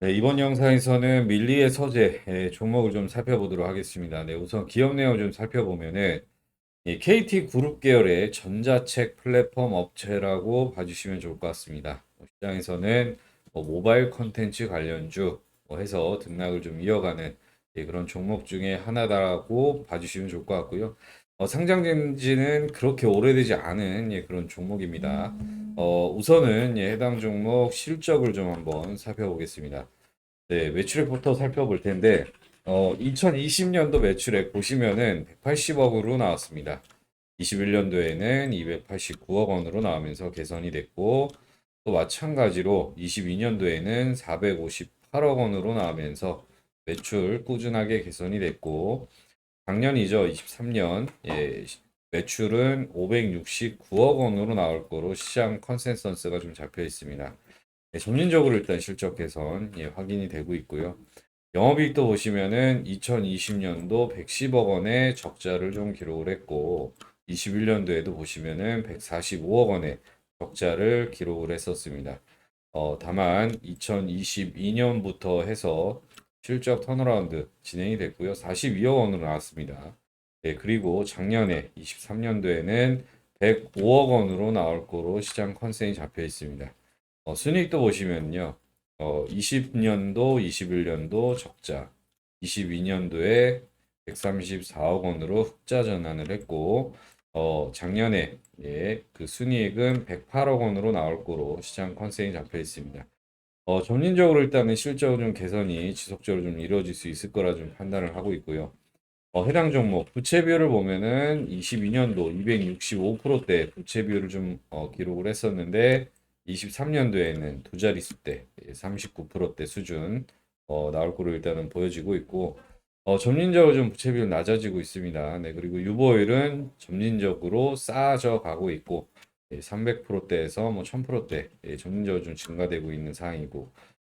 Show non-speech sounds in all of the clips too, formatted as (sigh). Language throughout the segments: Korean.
네, 이번 영상에서는 밀리의 서재 예, 종목을 좀 살펴보도록 하겠습니다. 네, 우선 기업 내용 좀 살펴보면은 이 KT 그룹 계열의 전자책 플랫폼 업체라고 봐주시면 좋을 것 같습니다. 뭐 시장에서는 뭐 모바일 컨텐츠 관련주 뭐 해서 등락을 좀 이어가는 예, 그런 종목 중에 하나다라고 봐주시면 좋을 것 같고요. 어, 상장된 지는 그렇게 오래되지 않은 예, 그런 종목입니다. 어, 우선은 예, 해당 종목 실적을 좀 한번 살펴보겠습니다. 네, 매출액부터 살펴볼 텐데, 어, 2020년도 매출액 보시면은 180억으로 나왔습니다. 21년도에는 289억 원으로 나오면서 개선이 됐고, 또 마찬가지로 22년도에는 458억 원으로 나오면서 매출 꾸준하게 개선이 됐고, 작년이죠. 23년. 예, 시- 매출은 569억 원으로 나올 거로 시장 컨센서스가 좀 잡혀 있습니다. 예, 점진적으로 일단 실적 개선 예, 확인이 되고 있고요. 영업이익도 보시면은 2020년도 110억 원의 적자를 좀 기록을 했고, 21년도에도 보시면은 145억 원의 적자를 기록을 했었습니다. 어, 다만 2022년부터 해서 실적 턴어라운드 진행이 됐고요. 42억 원으로 나왔습니다. 네, 그리고 작년에 23년도에는 105억 원으로 나올 거로 시장 컨센이 잡혀 있습니다. 어, 순이익도 보시면요. 어, 20년도, 21년도 적자, 22년도에 134억 원으로 흑자 전환을 했고, 어, 작년에 예, 그 순이익은 108억 원으로 나올 거로 시장 컨센이 잡혀 있습니다. 어, 점진적으로 일단은 실적 좀 개선이 지속적으로 좀 이루어질 수 있을 거라 좀 판단을 하고 있고요. 어, 해당 종목 부채 비율을 보면은 22년도 265%대 부채 비율을 좀 어, 기록을 했었는데 23년도에는 두 자릿수대 39%대 수준 어, 나올 거로 일단은 보여지고 있고 어, 점진적으로 좀 부채 비율 낮아지고 있습니다. 네, 그리고 유보율은 점진적으로 쌓아져 가고 있고 300%대에서 뭐 1000%대 예, 점진적으로 좀 증가되고 있는 상황이고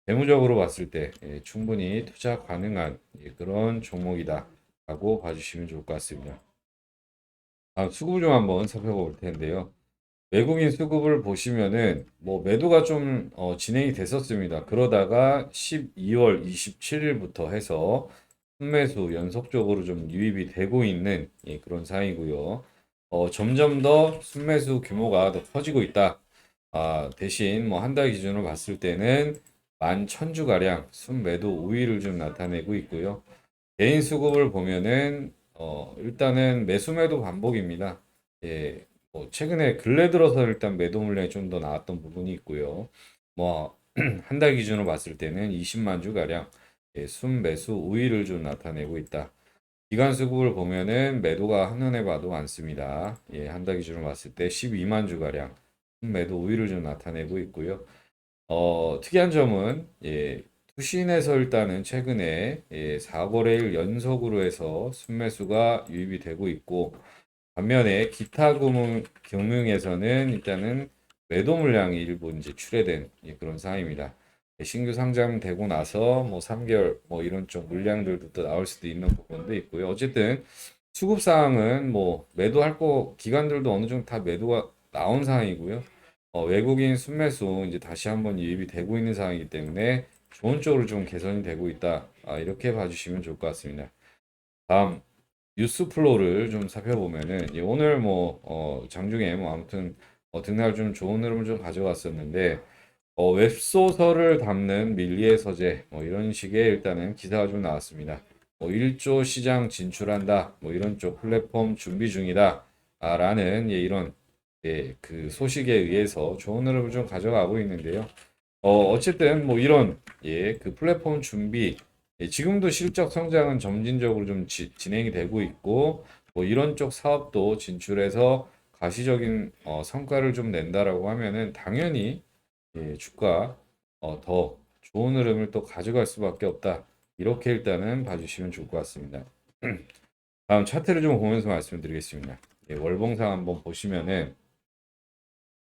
재무적으로 봤을 때 예, 충분히 투자 가능한 예, 그런 종목이다 라고 봐주시면 좋을 것 같습니다. 아, 수급 좀 한번 살펴볼 텐데요. 외국인 수급을 보시면은 뭐 매도가 좀 어, 진행이 됐었습니다. 그러다가 12월 27일부터 해서 순매수 연속적으로 좀 유입이 되고 있는 예, 그런 상황이고요. 어, 점점 더 순매수 규모가 더 커지고 있다. 아, 대신 뭐 한 달 기준으로 봤을 때는 11,000주 가량 순매도 우위를 좀 나타내고 있고요. 개인 수급을 보면은 어, 일단은 매수매도 반복입니다. 예, 뭐 최근에 근래 들어서 일단 매도 물량이 좀 더 나왔던 부분이 있고요. 뭐 (clears throat) 한 달 기준으로 봤을 때는 20만 주 가량 예, 순매수 우위를 좀 나타내고 있다. 기간 수급을 보면은 매도가 한눈에 봐도 많습니다. 예, 한 달 기준으로 봤을 때 12만 주 가량 매도 우위를 좀 나타내고 있고요. 어, 특이한 점은 예, 투신에서 일단은 최근에 예, 4거래일 연속으로 해서 순매수가 유입이 되고 있고 반면에 기타 금융, 금융에서는 일단은 매도 물량이 일부 이제 출회된 예, 그런 상황입니다. 예, 신규 상장되고 나서 뭐 3개월 뭐 이런 쪽 물량들도 또 나올 수도 있는 부분도 있고요. 어쨌든 수급 사항은 뭐 매도할 거 기관들도 어느 정도 다 매도가 나온 상황이고요. 어, 외국인 순매수 이제 다시 한번 유입이 되고 있는 상황이기 때문에 좋은 쪽으로 좀 개선이 되고 있다. 아, 이렇게 봐주시면 좋을 것 같습니다. 다음 뉴스 플로우를 좀 살펴보면은 예, 오늘 뭐 어, 장중에 뭐 아무튼 어, 등날 좀 좋은 흐름을 좀 가져갔었는데 어, 웹소설을 담는 밀리의 서재 뭐 이런 식의 일단은 기사가 좀 나왔습니다. 뭐 1조 시장 진출한다 뭐 이런 쪽 플랫폼 준비 중이다 아, 라는 예, 이런 예, 그 소식에 의해서 좋은 흐름을 좀 가져가고 있는데요. 어, 어쨌든 뭐 이런 예, 그 플랫폼 준비 예, 지금도 실적 성장은 점진적으로 좀 지- 진행이 되고 있고 뭐 이런 쪽 사업도 진출해서 가시적인 어, 성과를 좀 낸다라고 하면은 당연히 예, 주가 어, 더 좋은 흐름을 또 가져갈 수밖에 없다. 이렇게 일단은 봐주시면 좋을 것 같습니다. (clears throat) 다음 차트를 좀 보면서 말씀드리겠습니다. 예, 월봉상 한번 보시면은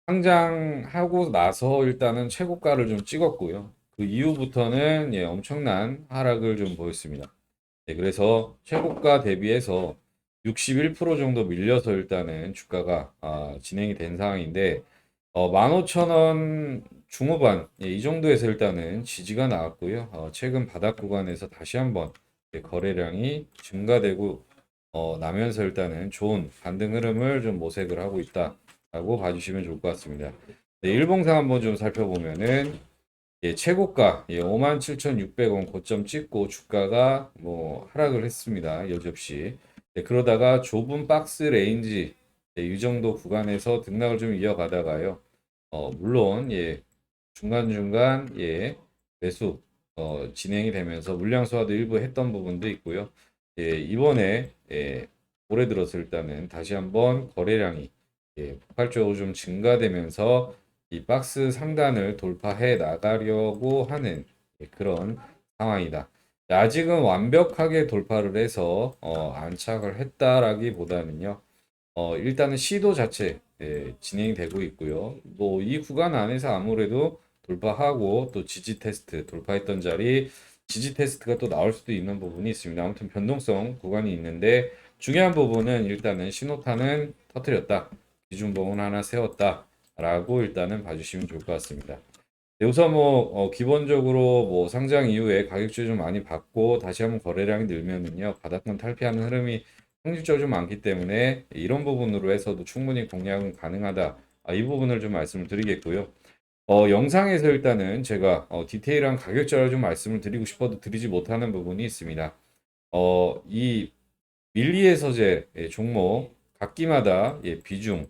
상장하고 나서 일단은 최고가를 좀 찍었고요. 그 이후부터는 예, 엄청난 하락을 좀 보였습니다. 예, 그래서 최고가 대비해서 61% 정도 밀려서 일단은 주가가 아, 진행이 된 상황인데 어, 15,000원 중후반 예, 이 정도에서 일단은 지지가 나왔고요. 어, 최근 바닥 구간에서 다시 한번 예, 거래량이 증가되고 어, 나면서 일단은 좋은 반등 흐름을 좀 모색을 하고 있다라고 봐주시면 좋을 것 같습니다. 네, 일봉상 한번 좀 살펴보면은 예, 최고가 예, 57,600원 고점 찍고 주가가 뭐 하락을 했습니다. 여지없이. 네, 그러다가 좁은 박스 레인지 예, 이 정도 구간에서 등락을 좀 이어가다가요. 어, 물론 예, 중간중간 예, 매수 어, 진행이 되면서 물량 소화도 일부 했던 부분도 있고요. 예, 이번에 예, 올해 들어서 일단은 다시 한번 거래량이 예, 폭발적으로 좀 증가되면서 이 박스 상단을 돌파해 나가려고 하는 예, 그런 상황이다. 아직은 완벽하게 돌파를 해서 어, 안착을 했다라기보다는요. 어, 일단은 시도 자체 예, 진행이 되고 있고요. 뭐 이 구간 안에서 아무래도 돌파하고 또 지지 테스트 돌파했던 자리 지지 테스트가 또 나올 수도 있는 부분이 있습니다. 아무튼 변동성 구간이 있는데 중요한 부분은 일단은 신호탄은 터뜨렸다. 기준봉은 하나 세웠다라고 일단은 봐주시면 좋을 것 같습니다. 네, 우선 뭐 어, 기본적으로 뭐 상장 이후에 가격주의 좀 많이 받고 다시 한번 거래량이 늘면은요 바닥권 탈피하는 흐름이 확률적으로 좀 많기 때문에 이런 부분으로 해서도 충분히 공략은 가능하다. 아, 이 부분을 좀 말씀을 드리겠고요. 어, 영상에서 일단은 제가 어, 디테일한 가격자를 좀 말씀을 드리고 싶어도 드리지 못하는 부분이 있습니다. 어, 이 밀리의 서재 예, 종목 각기마다 예, 비중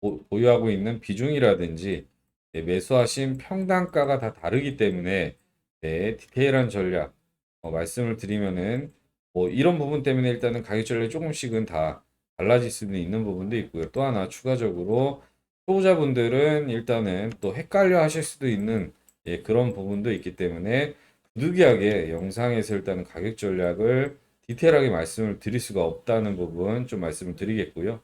보, 보유하고 있는 비중이라든지 예, 매수하신 평단가가 다 다르기 때문에 네, 디테일한 전략 어, 말씀을 드리면은 뭐 이런 부분 때문에 일단은 가격 전략이 조금씩은 다 달라질 수는 있는 부분도 있고요. 또 하나 추가적으로 초보자분들은 일단은 또 헷갈려 하실 수도 있는 예, 그런 부분도 있기 때문에 부득이하게 영상에서 일단은 가격 전략을 디테일하게 말씀을 드릴 수가 없다는 부분 좀 말씀을 드리겠고요.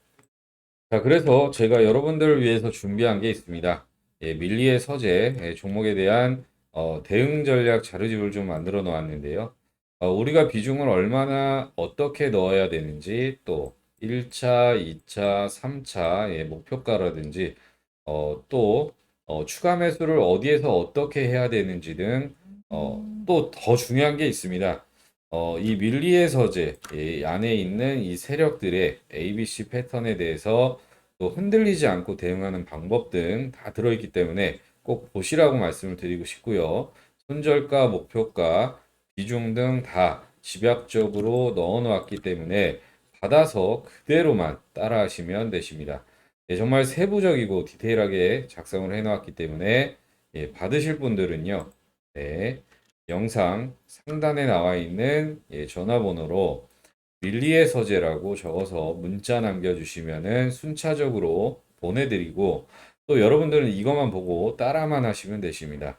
자, 그래서 제가 여러분들을 위해서 준비한 게 있습니다. 예, 밀리의 서재 예, 종목에 대한 어, 대응 전략 자료집을 좀 만들어 놓았는데요. 어, 우리가 비중을 얼마나 어떻게 넣어야 되는지 또 1차, 2차, 3차 의 목표가라든지 어, 또 어, 추가 매수를 어디에서 어떻게 해야 되는지 등 어, 또 더 중요한 게 있습니다. 어, 이 밀리의 서재 이 안에 있는 이 세력들의 ABC 패턴에 대해서 또 흔들리지 않고 대응하는 방법 등 다 들어있기 때문에 꼭 보시라고 말씀을 드리고 싶고요. 손절가, 목표가, 비중 등 다 집약적으로 넣어 놓았기 때문에 받아서 그대로만 따라 하시면 되십니다. 예, 정말 세부적이고 디테일하게 작성을 해 놓았기 때문에 예, 받으실 분들은요. 네, 영상 상단에 나와 있는 예, 전화번호로 밀리의 서재라고 적어서 문자 남겨주시면은 순차적으로 보내드리고 또 여러분들은 이것만 보고 따라만 하시면 되십니다.